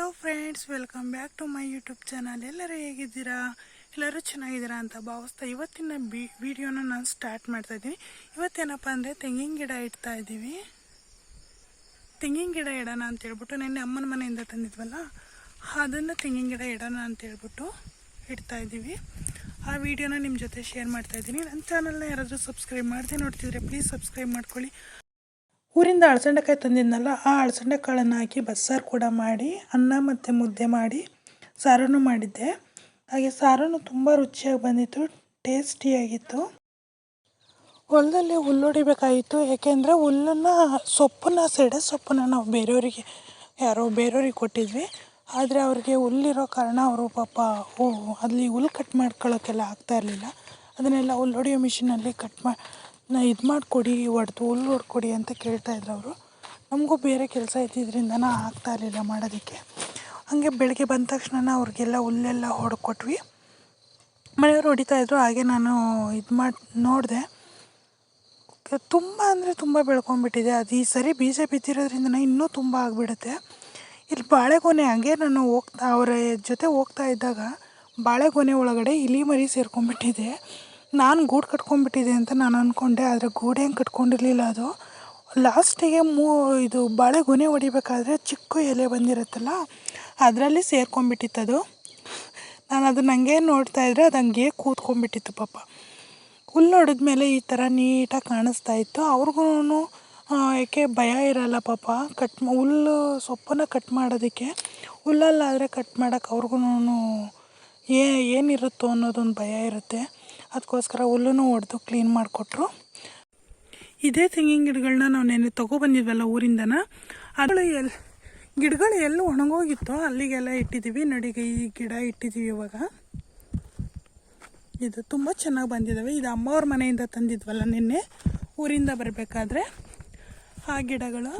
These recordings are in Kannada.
Hello friends welcome back to my YouTube channel ಎಲ್ಲರೂ ಹೇಗಿದ್ದೀರಾ? ಎಲ್ಲರೂ ಚೆನ್ನಾಗಿದ್ದೀರಾ ಅಂತ ಭಾವಿಸ್ತಾ ಇವತ್ತಿನ ಬಿ ವಿಡಿಯೋನ ನಾನು ಸ್ಟಾರ್ಟ್ ಮಾಡ್ತಾ ಇದ್ದೀನಿ. ಇವತ್ತೇನಪ್ಪ ಅಂದರೆ ತೆಂಗಿನ ಗಿಡ ಇಡ್ತಾ ಇದ್ದೀವಿ. ತೆಂಗಿನ ಗಿಡ ಇಡೋಣ ಅಂತ ಹೇಳ್ಬಿಟ್ಟು ನೆನ್ನೆ ಅಮ್ಮನ ಮನೆಯಿಂದ ತಂದಿದ್ವಲ್ಲ, ಅದನ್ನು ತೆಂಗಿನ ಗಿಡ ಇಡೋಣ ಅಂತ ಹೇಳ್ಬಿಟ್ಟು ಇಡ್ತಾ ಇದ್ದೀವಿ. ಆ ವಿಡಿಯೋನ ನಿಮ್ಮ ಜೊತೆ ಶೇರ್ ಮಾಡ್ತಾ ಇದ್ದೀನಿ. ನನ್ನ ಚಾನಲ್ನ ಯಾರಾದರೂ ಸಬ್ಸ್ಕ್ರೈಬ್ ಮಾಡದೆ ನೋಡ್ತಿದ್ರೆ ಪ್ಲೀಸ್ ಸಬ್ಸ್ಕ್ರೈಬ್ ಮಾಡ್ಕೊಳ್ಳಿ. ಊರಿಂದ ಅಳಸಂಡೆಕಾಯಿ ತಂದಿದ್ನಲ್ಲ, ಆ ಅಳಸಂಡೆ ಕಾಳನ್ನು ಹಾಕಿ ಬಸ್ಸಾರು ಕೂಡ ಮಾಡಿ, ಅನ್ನ ಮತ್ತು ಮುದ್ದೆ ಮಾಡಿ ಸಾರನ್ನು ಮಾಡಿದ್ದೆ. ಹಾಗೆ ಸಾರನ್ನು ತುಂಬ ರುಚಿಯಾಗಿ ಬಂದಿತ್ತು, ಟೇಸ್ಟಿಯಾಗಿತ್ತು. ಹೊಲದಲ್ಲಿ ಹುಲ್ಲೊಡಿಬೇಕಾಗಿತ್ತು ಏಕೆಂದರೆ ಹುಲ್ಲನ್ನು, ಸೊಪ್ಪನ್ನ ಸೆಡೆ ಸೊಪ್ಪನ್ನ ನಾವು ಬೇರೆಯವರಿಗೆ, ಯಾರೋ ಬೇರೆಯವ್ರಿಗೆ ಕೊಟ್ಟಿದ್ವಿ. ಆದರೆ ಅವ್ರಿಗೆ ಹುಲ್ಲಿರೋ ಕಾರಣ ಅವರು ಪಾಪ ಅಲ್ಲಿ ಹುಲ್ಲು ಕಟ್ ಮಾಡ್ಕೊಳ್ಳೋಕ್ಕೆಲ್ಲ ಆಗ್ತಾ ಇರಲಿಲ್ಲ. ಅದನ್ನೆಲ್ಲ ಹುಲ್ಲೊಡೆಯೋ ಮಿಷಿನಲ್ಲಿ ಕಟ್ ಮಾ ಇದು ಮಾಡಿಕೊಡಿ ಒಡೆದು ಹುಲ್ಲು ಹೊಡ್ಕೊಡಿ ಅಂತ ಕೇಳ್ತಾಯಿದ್ರು ಅವರು. ನಮಗೂ ಬೇರೆ ಕೆಲಸ ಇದ್ದಿದ್ದರಿಂದನ ಆಗ್ತಾ ಇರಲಿಲ್ಲ ಮಾಡೋದಕ್ಕೆ. ಹಾಗೆ ಬೆಳಗ್ಗೆ ಬಂದ ತಕ್ಷಣ ಅವ್ರಿಗೆಲ್ಲ ಹುಲ್ಲೆಲ್ಲ ಹೊಡ್ಕೊಟ್ವಿ. ಮನೆಯವರು ಹೊಡಿತಾಯಿದ್ರು ಹಾಗೆ ನಾನು ಇದು ಮಾಡಿ, ನೋಡಿದೆ. ತುಂಬ ಅಂದರೆ ತುಂಬ ಬೆಳ್ಕೊಂಬಿಟ್ಟಿದೆ. ಅದು ಈ ಸರಿ ಬೀಜ ಬಿದ್ದಿರೋದ್ರಿಂದ ಇನ್ನೂ ತುಂಬ ಆಗಿಬಿಡುತ್ತೆ. ಇಲ್ಲಿ ಬಾಳೆಗೊನೆ, ಹಂಗೆ ನಾನು ಹೋಗ್ತಾ, ಅವರ ಜೊತೆ ಹೋಗ್ತಾ ಇದ್ದಾಗ ಬಾಳೆಗೊನೆ ಒಳಗಡೆ ಇಲಿ ಮರಿ ಸೇರ್ಕೊಂಡ್ಬಿಟ್ಟಿದೆ ನಾನು ಗೂಡು ಕಟ್ಕೊಂಡ್ಬಿಟ್ಟಿದೆ ಅಂತ ನಾನು ಅಂದ್ಕೊಂಡೆ ಆದರೆ ಗೂಡೇನು ಕಟ್ಕೊಂಡಿರಲಿಲ್ಲ ಅದು. ಲಾಸ್ಟಿಗೆ ಮೂ, ಇದು ಬಾಳೆಗೊನೆ ಹೊಡಿಬೇಕಾದ್ರೆ ಚಿಕ್ಕ ಎಲೆ ಬಂದಿರುತ್ತಲ್ಲ, ಅದರಲ್ಲಿ ಸೇರ್ಕೊಂಡ್ಬಿಟ್ಟಿತ್ತು ಅದು ನಾನು ಅದನ್ನ ನೋಡ್ತಾ ಇದ್ದರೆ ಅದು ಹಂಗೆ ಕೂತ್ಕೊಂಡ್ಬಿಟ್ಟಿತ್ತು ಪಾಪ. ಹುಲ್ಲು ಹೊಡೆದ್ಮೇಲೆ ಈ ಥರ ನೀಟಾಗಿ ಕಾಣಿಸ್ತಾ ಇತ್ತು. ಅವ್ರಿಗೂ ಯಾಕೆ ಭಯ ಇರಲ್ಲ ಪಾಪ. ಕಟ್ ಹುಲ್ಲು ಸೊಪ್ಪನ್ನು ಕಟ್ ಮಾಡೋದಕ್ಕೆ. ಹುಲ್ಲಲ್ಲಾದರೆ ಕಟ್ ಮಾಡೋಕ್ಕೆ ಅವ್ರಿಗೂ ಏ, ಏನಿರುತ್ತೋ ಅನ್ನೋದೊಂದು ಭಯ ಇರುತ್ತೆ. ಅದಕ್ಕೋಸ್ಕರ ಹುಲ್ಲೂ ಹೊಡೆದು ಕ್ಲೀನ್ ಮಾಡಿಕೊಟ್ರು. ಇದೇ ತೆಂಗಿನ ಗಿಡಗಳನ್ನ ನಾವು ನೆನ್ನೆ ತೊಗೊಬಂದಿದ್ವಲ್ಲ ಊರಿಂದನ ಅದಳು ಎಲ್ಲಿ ಗಿಡಗಳು ಎಲ್ಲೂ ಒಣಗೋಗಿತ್ತು ಅಲ್ಲಿಗೆಲ್ಲ ಇಟ್ಟಿದ್ದೀವಿ ನಡಿಗೆ ಈ ಗಿಡ ಇಟ್ಟಿದ್ದೀವಿ ಇವಾಗ. ಇದು ತುಂಬ ಚೆನ್ನಾಗಿ ಬಂದಿದ್ದಾವೆ ಇದು ಅಮ್ಮವ್ರ ಮನೆಯಿಂದ ತಂದಿದ್ವಲ್ಲ ನಿನ್ನೆ. ಊರಿಂದ ಬರಬೇಕಾದ್ರೆ ಆ ಗಿಡಗಳು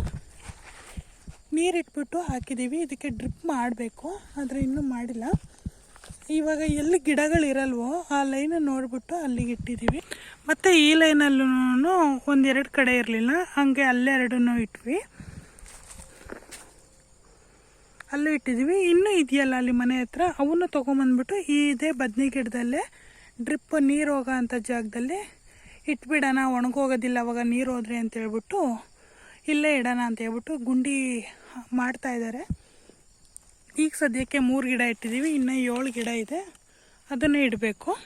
ನೀರಿಟ್ಬಿಟ್ಟು ಹಾಕಿದ್ದೀವಿ ಇದಕ್ಕೆ ಡ್ರಿಪ್ ಮಾಡಬೇಕು. ಆದರೆ ಇನ್ನೂ ಮಾಡಿಲ್ಲ. ಇವಾಗ ಎಲ್ಲಿ ಗಿಡಗಳಿರಲ್ವೋ ಆ ಲೈನ ನೋಡಿಬಿಟ್ಟು ಅಲ್ಲಿಗೆ ಇಟ್ಟಿದ್ದೀವಿ ಮತ್ತು ಈ ಲೈನಲ್ಲೂ ಒಂದೆರಡು ಕಡೆ ಇರಲಿಲ್ಲ, ಹಾಗೆ ಅಲ್ಲೆರಡನ್ನೂ ಇಟ್ವಿ. ಅಲ್ಲೂ ಇಟ್ಟಿದ್ದೀವಿ ಇನ್ನೂ ಇದೆಯಲ್ಲ ಅಲ್ಲಿ ಮನೆ ಹತ್ರ? ಅವನ್ನ ತೊಗೊಂಬಂದ್ಬಿಟ್ಟು ಇದೇ ಬದ್ನಿ ಗಿಡದಲ್ಲೇ ಡ್ರಿಪ್ ನೀರು ಹೋಗೋ ಅಂಥ ಜಾಗದಲ್ಲಿ ಇಟ್ಬಿಡೋಣ, ಒಣಗೋಗೋದಿಲ್ಲ ಅವಾಗ ನೀರು ಹೋದ್ರೆ ಅಂತ ಹೇಳ್ಬಿಟ್ಟು ಇಲ್ಲೇ ಇಡೋಣ ಅಂತ ಹೇಳ್ಬಿಟ್ಟು ಗುಂಡಿ ಮಾಡ್ತಾ ಇದ್ದಾರೆ. ಈಗ ಸದ್ಯಕ್ಕೆ ಮೂರು ಗಿಡ ಇಟ್ಟಿದ್ದೀವಿ ಇನ್ನು ಏಳು ಗಿಡ ಇದೆ. ಅದನ್ನು ಇಡಬೇಕು.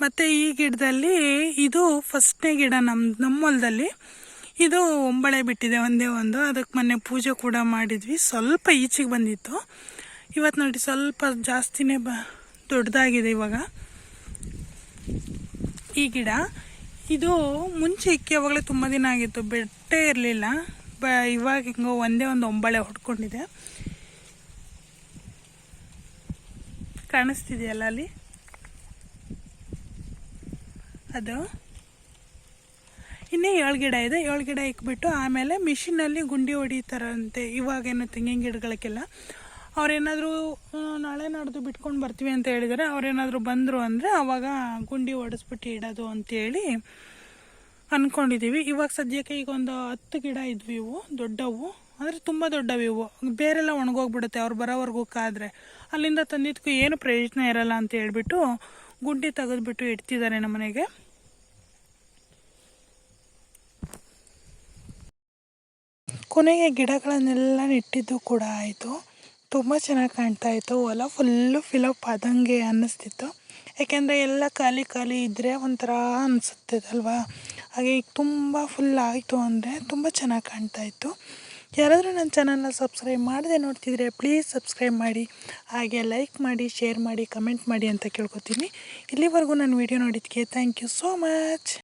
ಮತ್ತು ಈ ಗಿಡದಲ್ಲಿ ಇದು ಫಸ್ಟ್ನೇ ಗಿಡ ನಮ್ಮ ನಮ್ಮ ಹೊಲದಲ್ಲಿ. ಇದು ಒಂಬಳೆ ಬಿಟ್ಟಿದೆ, ಒಂದೇ ಒಂದು. ಅದಕ್ಕೆ ಮೊನ್ನೆ ಪೂಜೆ ಕೂಡ ಮಾಡಿದ್ವಿ. ಸ್ವಲ್ಪ ಈಚೆಗೆ ಬಂದಿತ್ತು. ಇವತ್ತು ನೋಡಿ ಸ್ವಲ್ಪ ಜಾಸ್ತಿನೇ ಬ, ದೊಡ್ಡದಾಗಿದೆ ಇವಾಗ. ಈ ಗಿಡ, ಇದು ಮುಂಚೆ ಇಕ್ಕಿ ಯಾವಾಗಲೇ ತುಂಬ ದಿನ ಆಗಿತ್ತು. ಬೆಟ್ಟೆ ಇರಲಿಲ್ಲ. ಬ, ಇವಾಗ ಹಿಂಗೋ ಒಂದೇ ಒಂದು ಒಂಬಳೆ ಹೊಡ್ಕೊಂಡಿದೆ. ಕಾಣಿಸ್ತಿದೆಯಲ್ಲ ಅಲ್ಲಿ? ಅದು? ಇನ್ನೇ ಏಳು ಗಿಡ ಇದೆ. ಏಳು ಗಿಡ ಇಕ್ಬಿಟ್ಟು ಆಮೇಲೆ ಮಿಷಿನಲ್ಲಿ ಗುಂಡಿ ಹೊಡಿತಾರಂತೆ. ಇವಾಗೇನು ತೆಂಗಿನ ಗಿಡಗಳಿಗೆಲ್ಲ. ಅವ್ರೇನಾದರೂ ನಾಳೆ ನಡೆದು ಬಿಟ್ಕೊಂಡು ಬರ್ತೀವಿ ಅಂತ ಹೇಳಿದರೆ ಅವರೇನಾದರೂ ಬಂದರು ಅಂದರೆ ಅವಾಗ ಗುಂಡಿ ಹೊಡೆಸ್ಬಿಟ್ಟು ಇಡೋದು ಅಂತೇಳಿ ಅಂದ್ಕೊಂಡಿದ್ದೀವಿ ಇವಾಗ ಸದ್ಯಕ್ಕೆ ಈಗ ಒಂದು ಹತ್ತು ಗಿಡ ಇದ್ವಿ ಇವು, ದೊಡ್ಡವು. ಅಂದರೆ ತುಂಬ ದೊಡ್ಡವು ಇವು. ಬೇರೆಲ್ಲ ಒಣಗೋಗ್ಬಿಡುತ್ತೆ. ಅವ್ರು ಬರೋವರೆಗೂ ಕಾದರೆ ಅಲ್ಲಿಂದ ತಂದಿದ್ದಕ್ಕೂ ಏನು ಪ್ರಯೋಜನ ಇರಲ್ಲ ಅಂತ ಹೇಳ್ಬಿಟ್ಟು ಗುಂಡಿ ತೆಗೆದ್ಬಿಟ್ಟು ಇಡ್ತಿದ್ದಾರೆ ನಮ್ಮ ಮನೆಗೆ. ಕೊನೆಗೆ ಗಿಡಗಳನ್ನೆಲ್ಲ ನೆಟ್ಟಿದ್ದು ಕೂಡ ಆಯಿತು. ತುಂಬ ಚೆನ್ನಾಗಿ ಕಾಣ್ತಾ ಇತ್ತು. ಹೊಲ ಫುಲ್ಲು ಫಿಲಪ್ ಆದಂಗೆ ಅನ್ನಿಸ್ತಿತ್ತು. ಯಾಕೆಂದರೆ ಎಲ್ಲ ಖಾಲಿ ಖಾಲಿ ಇದ್ದರೆ ಒಂಥರ ಅನಿಸುತ್ತದಲ್ವಾ? ಹಾಗೆ ಈಗ ತುಂಬ ಫುಲ್ ಆಯಿತು ಅಂದರೆ ತುಂಬ ಚೆನ್ನಾಗಿ ಕಾಣ್ತಾ ಇತ್ತು. ಯಾರಾದರೂ ನನ್ನ ಚಾನಲ್ನ ಸಬ್ಸ್ಕ್ರೈಬ್ ಮಾಡದೆ ನೋಡ್ತಿದ್ರೆ ಪ್ಲೀಸ್ ಸಬ್ಸ್ಕ್ರೈಬ್ ಮಾಡಿ. ಹಾಗೆ ಲೈಕ್ ಮಾಡಿ ಶೇರ್ ಮಾಡಿ ಕಮೆಂಟ್ ಮಾಡಿ ಅಂತ ಕೇಳ್ಕೊತೀನಿ. ಇಲ್ಲಿವರೆಗೂ ನಾನು ವೀಡಿಯೋ ನೋಡಿದ್ದಕ್ಕೆ ಥ್ಯಾಂಕ್ ಯು ಸೋ ಮಚ್